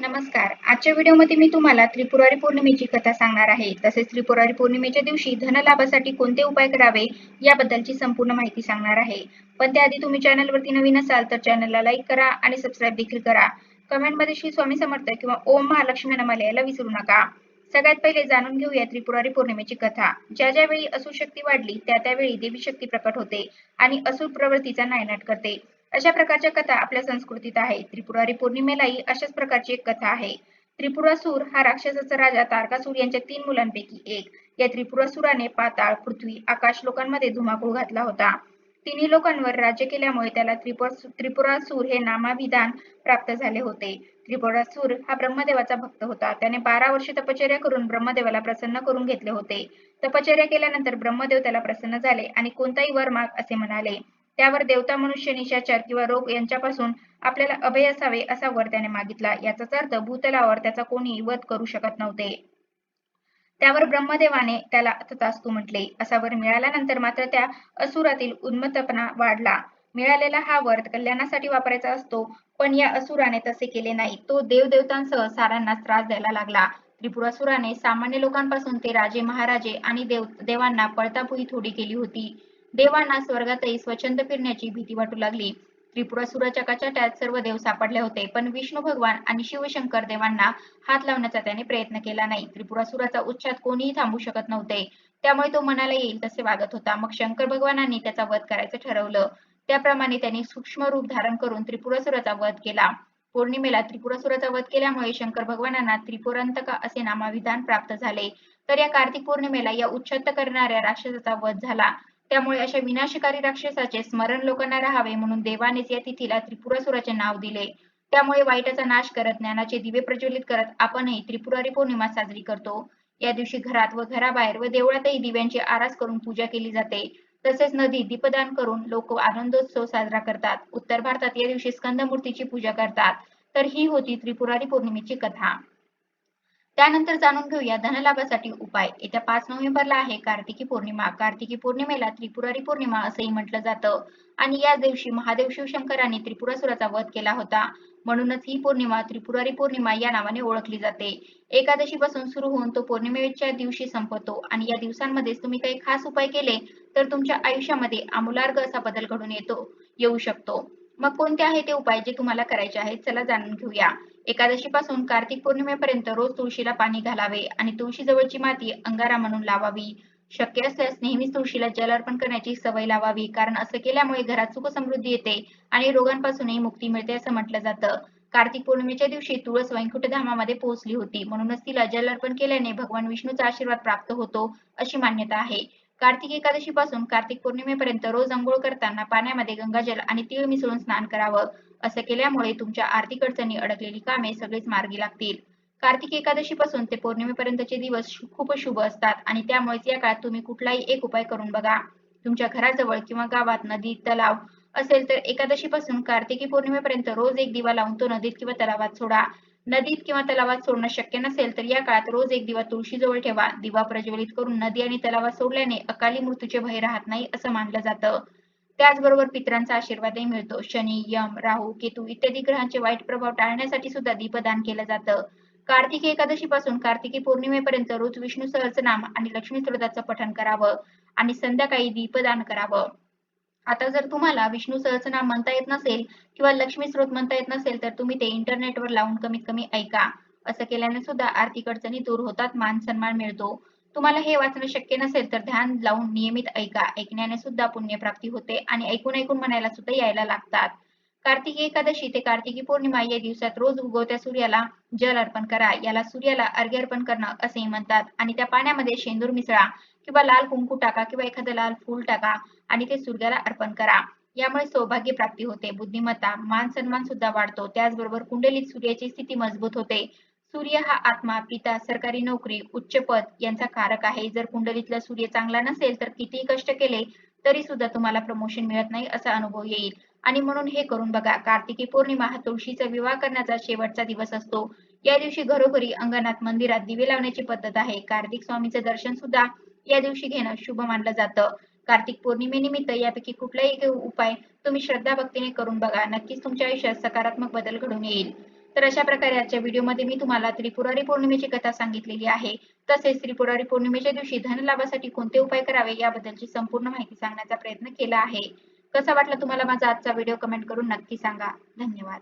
नमस्कार. आजच्या व्हिडिओमध्ये मी तुम्हाला त्रिपुरारी पौर्णिमेची कथा सांगणार आहे. तसेच त्रिपुरारी पौर्णिमेच्या दिवशी धनलाभासाठी कोणते उपाय करावे याबद्दलची संपूर्ण माहिती सांगणार आहे. पण त्याआधी तुम्ही चॅनलवरती नवीन असाल तर चॅनलला लाईक करा आणि सबस्क्राईब देखील करा. कमेंटमध्ये श्री स्वामी समर्थ किंवा ओम महालक्ष्मी नमः लिहायला विसरू नका. सगळ्यात पहिले जाणून घेऊया त्रिपुरारी पौर्णिमेची कथा. ज्या ज्यावेळी असुर शक्ती वाढली त्या त्यावेळी देवी शक्ती प्रकट होते आणि असुर प्रवृत्तीचा नायनाट करते. अशा प्रकारच्या कथा आपल्या संस्कृतीत आहे. त्रिपुरारी पौर्णिमेलाही अशाच प्रकारची एक कथा आहे. त्रिपुरासूर हा राक्षसाचा राजा तारकासूर यांच्या तीन मुलांपैकी एक. या त्रिपुरासुराने पाताळ पृथ्वी आकाश लोकांमध्ये धुमाकूळ घातला होता. तिन्ही लोकांवर राज्य केल्यामुळे त्याला त्रिपुर त्रिपुरासूर हे नामाभिधान प्राप्त झाले होते. त्रिपुरासूर हा ब्रह्मदेवाचा भक्त होता. त्याने बारा वर्षे तपश्चर्या करून ब्रह्मदेवाला प्रसन्न करून घेतले होते. तपश्चर्या केल्यानंतर ब्रह्मदेव त्याला प्रसन्न झाले आणि कोणताही वर माग असे म्हणाले. त्यावर देवता मनुष्य निशाचर किंवा रोग यांच्यापासून आपल्याला अभय असावे असा वर त्याने मागितला. याचाच अर्थ भूतलावर त्याचा कोणी वध करू शकत नव्हते. त्यावर ब्रह्मदेवाने त्याला तथास्तू म्हटले. असा वर मिळाल्यानंतर मात्र त्या असुरातील उन्मत्तपणा वाढला. मिळालेला हा वर कल्याणासाठी वापरायचा असतो पण या असुराने तसे केले नाही. तो देवदेवतांसह सारांना त्रास द्यायला लागला. त्रिपुरासुराने सामान्य लोकांपासून ते राजे महाराजे आणि देव देवांना पळतापुही थोडी केली होती. देवांना स्वर्गातही स्वच्छंद फिरण्याची भीती वाटू लागली. त्रिपुरासुराच्या कचाट्यात सर्व देव सापडले होते पण विष्णू भगवान आणि शिवशंकर देवांना हात लावण्याचा त्याने प्रयत्न केला नाही. त्रिपुरासुराचा उच्छाद कोणीही थांबू शकत नव्हते. त्यामुळे तो मनाला येईल तसे वागत होता. मग शंकर भगवानांनी त्याचा वध करायचं ठरवलं. त्याप्रमाणे त्यांनी सूक्ष्म रूप धारण करून त्रिपुरासुराचा वध केला. पौर्णिमेला त्रिपुरासुराचा वध केल्यामुळे शंकर भगवानांना त्रिपुरांतका असे नामाविधान प्राप्त झाले. तर या कार्तिक पौर्णिमेला या उच्छत्त करणाऱ्या राक्षसाचा वध झाला. त्यामुळे अशा विनाशकारी राक्षसाचे स्मरण लोकांना राहावे म्हणून देवानेच या तिथीला त्रिपुरासुराचे नाव दिले. त्यामुळे वाईटाचा नाश करत ज्ञानाचे दिवे प्रज्वलित करत आपणही त्रिपुरारी पौर्णिमा साजरी करतो. या दिवशी घरात व घराबाहेर व देवळातही दिव्यांची आरास करून पूजा केली जाते. तसेच नदी दीपदान करून लोक आनंदोत्सव साजरा करतात. उत्तर भारतात या दिवशी स्कंद मूर्तीची पूजा करतात. तर ही होती त्रिपुरारी पौर्णिमेची कथा. त्यानंतर जाणून घेऊया धनलाभासाठी उपाय. येत्या पाच नोव्हेंबरला आहे कार्तिकी पौर्णिमा. कार्तिकी पौर्णिमेला त्रिपुरारी पौर्णिमा असंही म्हटलं जातं. आणि या दिवशी महादेव शिवशंकरांनी त्रिपुरासुराचा वध केला होता. म्हणूनच ही पौर्णिमा त्रिपुरारी पौर्णिमा या नावाने ओळखली जाते. एकादशी पासून सुरू होऊन तो पौर्णिमेच्या दिवशी संपतो. आणि या दिवसांमध्ये तुम्ही काही खास उपाय केले तर तुमच्या आयुष्यामध्ये आमूलार्ग असा बदल घडून येतो येऊ शकतो. मग कोणते आहे ते उपाय जे तुम्हाला करायचे आहेत? चला जाणून घेऊया. एकादशी पासून कार्तिक पौर्णिमेपर्यंत रोज तुळशीला पाणी घालावे आणि तुळशी जवळची माती अंगारा म्हणून लावावी. शक्य असल्यास नेहमीच तुळशीला जल अर्पण करण्याची सवय लावावी. कारण असं केल्यामुळे घरात सुख समृद्धी येते आणि रोगांपासूनही मुक्ती मिळते असं म्हटलं जातं. कार्तिक पौर्णिमेच्या दिवशी तुळस वैकुंठ धामामध्ये पोहोचली होती. म्हणूनच तिला जल अर्पण केल्याने भगवान विष्णूचा आशीर्वाद प्राप्त होतो अशी मान्यता आहे. कार्तिक एकादशी पासून कार्तिक पौर्णिमेपर्यंत रोज अंघोळ करताना पाण्यामध्ये गंगाजल आणि तीळ मिसळून स्नान करावं. असं केल्यामुळे तुमच्या आर्थिक अडचणी अडकलेली कामे सगळीच मार्गी लागतील. कार्तिक एकादशी पासून ते पौर्णिमेपर्यंतचे दिवस खूप शुभ असतात आणि त्यामुळेच या काळात तुम्ही कुठलाही एक उपाय करून बघा. तुमच्या घराजवळ किंवा गावात नदी तलाव असेल तर एकादशी पासून कार्तिकी पौर्णिमेपर्यंत रोज एक दिवा लावून तो नदीत किंवा तलावात सोडा. नदीत किंवा तलावात सोडणं शक्य नसेल तर या काळात रोज एक दिवा तुळशीजवळ ठेवा. दिवा प्रज्वलित करून नदी आणि तलावात सोडल्याने अकाली मृत्यूचे भय राहत नाही असं मानलं जातं. त्याचबरोबर पित्रांचा आशीर्वादही मिळतो. शनी यम राहू केतू इत्यादी ग्रहांचे वाईट प्रभाव टाळण्यासाठी सुद्धा दीपदान केलं जातं. कार्तिकी एकादशी पासून कार्तिकी पौर्णिमेपर्यंत रोज विष्णू सहस्रनाम आणि लक्ष्मी स्त्रोताचं पठण करावं आणि संध्याकाळी दीपदान करावं. आता जर तुम्हाला विष्णू सहस्रनाम म्हणता येत नसेल किंवा लक्ष्मी स्रोत म्हणता येत नसेल तर तुम्ही ते इंटरनेटवर लावून कमीत कमी ऐका. असं केल्याने सुद्धा आर्थिक अडचणी दूर होतात मान सन्मान मिळतो. तुम्हाला हे वाचणं शक्य नसेल तर ध्यान लावून नियमित ऐका. ऐकण्याने सुद्धा पुण्यप्राप्ती होते आणि ऐकून ऐकून म्हणायला सुद्धा यायला लागतात. कार्तिकी एकादशी ते कार्तिकी पौर्णिमा या दिवसात रोज उगवत्या सूर्याला जल अर्पण करा. याला सूर्याला अर्घ्य अर्पण करणं असेही म्हणतात. आणि त्या पाण्यामध्ये शेंदूर मिसळा किंवा लाल कुंकू टाका किंवा एखादं लाल फूल टाका आणि ते सूर्याला अर्पण करा. यामुळे सौभाग्य प्राप्ती होते. बुद्धिमत्ता मान सन्मान सुद्धा वाढतो. त्याचबरोबर कुंडलीत सूर्याची स्थिती मजबूत होते. सूर्य हा आत्मा पिता सरकारी नोकरी उच्च पद यांचा कारक आहे. जर कुंडलीतला सूर्य चांगला नसेल तर कितीही कष्ट केले तरी सुद्धा तुम्हाला प्रमोशन मिळत नाही असा अनुभव येईल. आणि म्हणून हे करून बघा कार्तिकी पौर्णिमा हा तुळशीचा विवाह करण्याचा शेवटचा दिवस असतो. या दिवशी घरोघरी अंगणात मंदिरात दिवे लावण्याची पद्धत आहे. कार्तिक स्वामीचं दर्शन सुद्धा या दिवशी घेणं शुभ मानलं जातं. कार्तिक पौर्णिमेनिमित्त यापैकी कुठलाही उपाय तुम्ही श्रद्धा भक्तीने करून बघा. नक्कीच तुमच्या आयुष्यात सकारात्मक बदल घडून येईल. तर अशा प्रकारे आजच्या व्हिडिओमध्ये मी तुम्हाला त्रिपुरारी पौर्णिमेची कथा सांगितलेली आहे. तसेच त्रिपुरारी पौर्णिमेच्या दिवशी धनलाभासाठी कोणते उपाय करावे याबद्दलची संपूर्ण माहिती सांगण्याचा प्रयत्न केला आहे. कसा वाटला तुम्हाला माझा आजचा व्हिडिओ कमेंट करून नक्की सांगा. धन्यवाद.